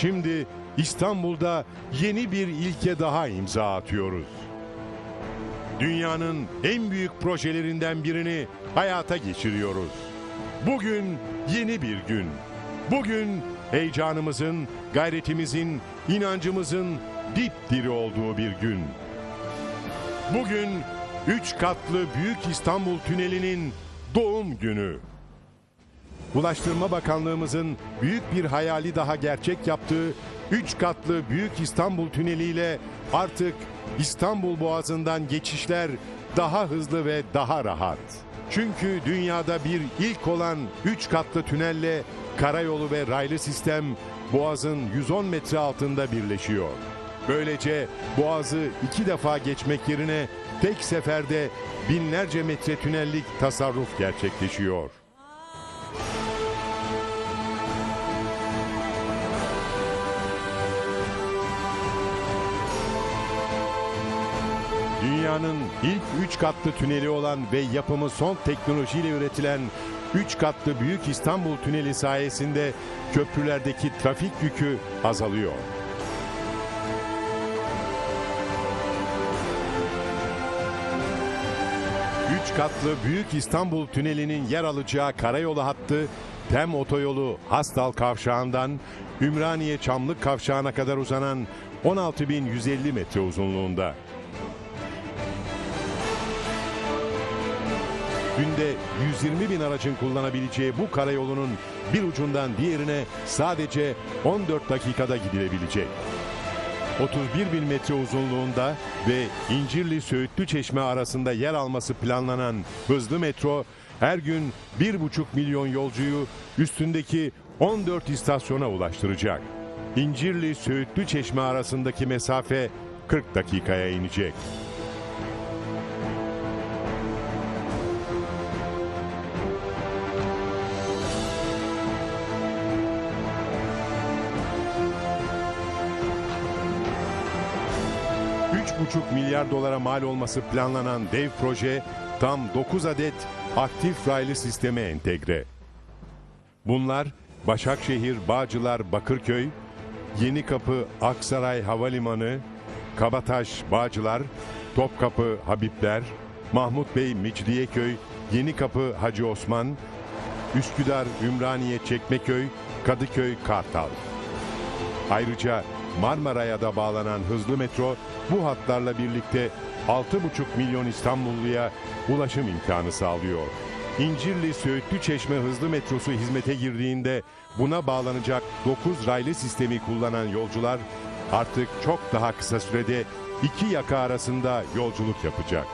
Şimdi İstanbul'da yeni bir ilke daha imza atıyoruz. Dünyanın en büyük projelerinden birini hayata geçiriyoruz. Bugün yeni bir gün. Bugün heyecanımızın, gayretimizin, inancımızın dipdiri olduğu bir gün. Bugün üç katlı Büyük İstanbul Tüneli'nin doğum günü. Ulaştırma Bakanlığımızın büyük bir hayali daha gerçek yaptığı üç katlı Büyük İstanbul Tüneli ile artık İstanbul Boğazı'ndan geçişler daha hızlı ve daha rahat. Çünkü dünyada bir ilk olan üç katlı tünelle karayolu ve raylı sistem Boğaz'ın 110 metre altında birleşiyor. Böylece Boğaz'ı iki defa geçmek yerine tek seferde binlerce metre tünellik tasarruf gerçekleşiyor. Dünyanın ilk üç katlı tüneli olan ve yapımı son teknolojiyle üretilen üç katlı Büyük İstanbul Tüneli sayesinde köprülerdeki trafik yükü azalıyor. Üç katlı Büyük İstanbul Tüneli'nin yer alacağı karayolu hattı Tem Otoyolu Hastal Kavşağı'ndan Ümraniye Çamlık Kavşağı'na kadar uzanan 16.150 metre uzunluğunda. Günde 120 bin aracın kullanabileceği bu karayolunun bir ucundan diğerine sadece 14 dakikada gidilebilecek. 31 bin metre uzunluğunda ve İncirli Söğütlü Çeşme arasında yer alması planlanan hızlı metro her gün 1,5 milyon yolcuyu üstündeki 14 istasyona ulaştıracak. İncirli Söğütlü Çeşme arasındaki mesafe 40 dakikaya inecek. ...3,5 milyar dolara mal olması planlanan dev proje... ...tam 9 adet aktif raylı sisteme entegre. Bunlar Başakşehir, Bağcılar, Bakırköy... ...Yenikapı, Aksaray Havalimanı... ...Kabataş, Bağcılar... ...Topkapı, Habibler... ...Mahmut Bey, Mecidiyeköy... ...Yenikapı, Hacı Osman... ...Üsküdar, Ümraniye, Çekmeköy... ...Kadıköy, Kartal... Ayrıca Marmaray'a da bağlanan hızlı metro bu hatlarla birlikte 6,5 milyon İstanbulluya ulaşım imkanı sağlıyor. İncirli Söğütlü Çeşme hızlı metrosu hizmete girdiğinde buna bağlanacak 9 raylı sistemi kullanan yolcular artık çok daha kısa sürede iki yaka arasında yolculuk yapacak.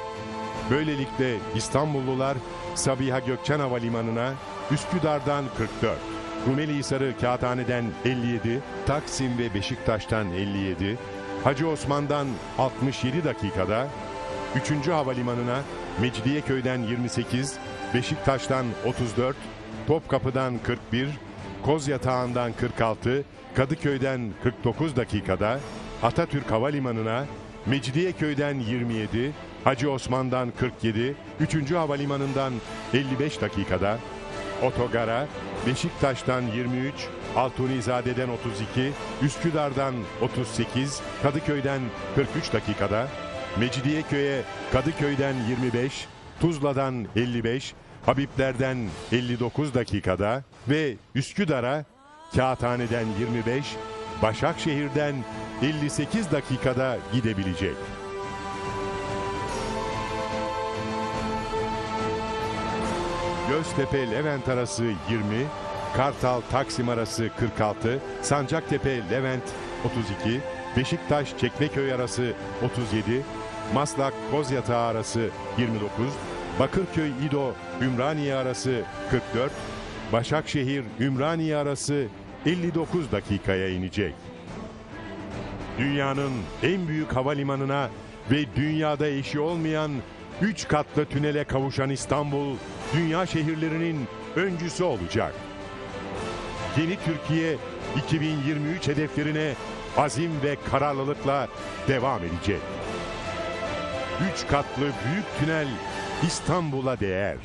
Böylelikle İstanbullular Sabiha Gökçen Havalimanı'na Üsküdar'dan 44, Rumelihisar'ı Kağıthane'den 57, Taksim ve Beşiktaş'tan 57, Hacı Osman'dan 67 dakikada, 3. Havalimanı'na Mecidiyeköy'den 28, Beşiktaş'tan 34, Topkapı'dan 41, Kozyatağı'ndan 46, Kadıköy'den 49 dakikada, Atatürk Havalimanı'na Mecidiyeköy'den 27, Hacı Osman'dan 47, 3. Havalimanı'ndan 55 dakikada, Otogara, Beşiktaş'tan 23, Altunizade'den 32, Üsküdar'dan 38, Kadıköy'den 43 dakikada, Mecidiyeköy'e Kadıköy'den 25, Tuzla'dan 55, Habibler'den 59 dakikada ve Üsküdar'a Kağıthane'den 25, Başakşehir'den 58 dakikada gidebilecek. Göztepe Levent arası 20, Kartal Taksim arası 46, Sancaktepe Levent 32, Beşiktaş Çekmeköy arası 37, Maslak Kozyatağı arası 29, Bakırköy İdo Ümraniye arası 44, Başakşehir Ümraniye arası 59 dakikaya inecek. Dünyanın en büyük havalimanına ve dünyada eşi olmayan 3 katlı tünele kavuşan İstanbul, dünya şehirlerinin öncüsü olacak. Yeni Türkiye 2023 hedeflerine azim ve kararlılıkla devam edecek. 3 katlı büyük tünel İstanbul'a değer.